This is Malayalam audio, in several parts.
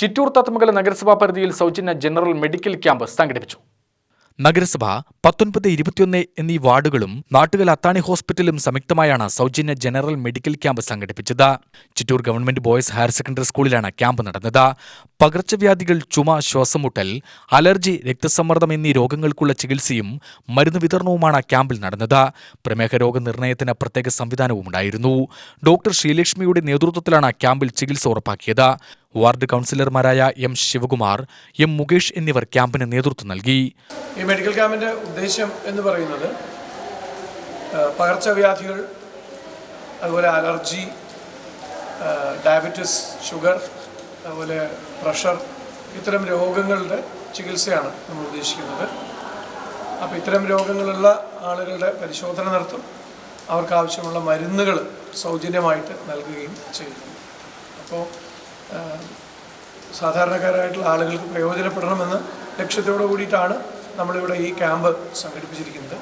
ചിറ്റൂർ തത്തമംഗലം നഗരസഭാ പരിധിയിൽ സൗജന്യ ജനറൽ മെഡിക്കൽ ക്യാമ്പ് സംഘടിപ്പിച്ചു. നഗരസഭ പത്തൊൻപത് ഇരുപത്തിയൊന്ന് എന്നീ വാർഡുകളും നാട്ടുകൽ അത്താണി ഹോസ്പിറ്റലും സംയുക്തമായാണ് സൗജന്യ ജനറൽ മെഡിക്കൽ ക്യാമ്പ് സംഘടിപ്പിച്ചത്. Chittur government boys higher secondary സ്കൂളിലാണ് ക്യാമ്പ് നടന്നത്. പകർച്ചവ്യാധികൾ ചുമ ശ്വാസമുട്ടൽ അലർജി രക്തസമ്മർദ്ദം എന്നീ രോഗങ്ങൾക്കുള്ള ചികിത്സയും മരുന്ന് വിതരണവുമാണ് ക്യാമ്പിൽ നടന്നത്. പ്രമേഹ രോഗനിർണയത്തിന് പ്രത്യേക സംവിധാനവും ഉണ്ടായിരുന്നു ഡോക്ടർ ശ്രീലക്ഷ്മിയുടെ നേതൃത്വത്തിലാണ് ക്യാമ്പിൽ ചികിത്സ ഉറപ്പാക്കിയത്. വാർഡ് കൗൺസിലർമാരായ എം ശിവകുമാർ എം മുകേഷ് എന്നിവർ ക്യാമ്പിന് നേതൃത്വം നൽകി. ഈ മെഡിക്കൽ ക്യാമ്പിന്റെ ഉദ്ദേശം എന്ന് പറയുന്നത് പകർച്ചവ്യാധികൾ അതുപോലെ അലർജി ഡയബറ്റിസ് ഷുഗർ അതുപോലെ പ്രഷർ ഇത്തരം രോഗങ്ങളുടെ ചികിത്സയാണ് നമ്മൾ ഉദ്ദേശിക്കുന്നത്. അപ്പോൾ ഇത്തരം രോഗങ്ങളുള്ള ആളുകളുടെ പരിശോധന നടത്തും. അവർക്ക് ആവശ്യമുള്ള മരുന്നുകൾ സൗജന്യമായിട്ട് നൽകുകയും ചെയ്യുന്നു അപ്പോൾ സാധാരണക്കാരായിട്ടുള്ള ആളുകൾക്ക് പ്രയോജനപ്പെടണമെന്ന ലക്ഷ്യത്തോടു കൂടിയിട്ടാണ് നമ്മളിവിടെ ഈ ക്യാമ്പ് സംഘടിപ്പിച്ചിരിക്കുന്നത്.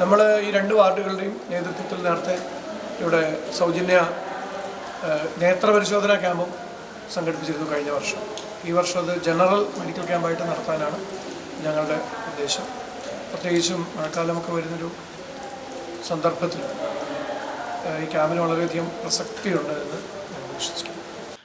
നമ്മൾ ഈ രണ്ട് വാർഡുകളുടെയും നേതൃത്വത്തിൽ നേരത്തെ ഇവിടെ സൗജന്യ നേത്രപരിശോധനാ ക്യാമ്പും സംഘടിപ്പിച്ചിരുന്നു കഴിഞ്ഞ വർഷം. ഈ വർഷം അത് ജനറൽ മെഡിക്കൽ ക്യാമ്പായിട്ട് നടത്താനാണ് ഞങ്ങളുടെ ഉദ്ദേശം. പ്രത്യേകിച്ചും മഴക്കാലമൊക്കെ വരുന്നൊരു സന്ദർഭത്തിൽ ഈ ക്യാമ്പിന് വളരെയധികം പ്രസക്തിയുണ്ട് എന്ന് ഞാൻ വിശ്വസിക്കുന്നു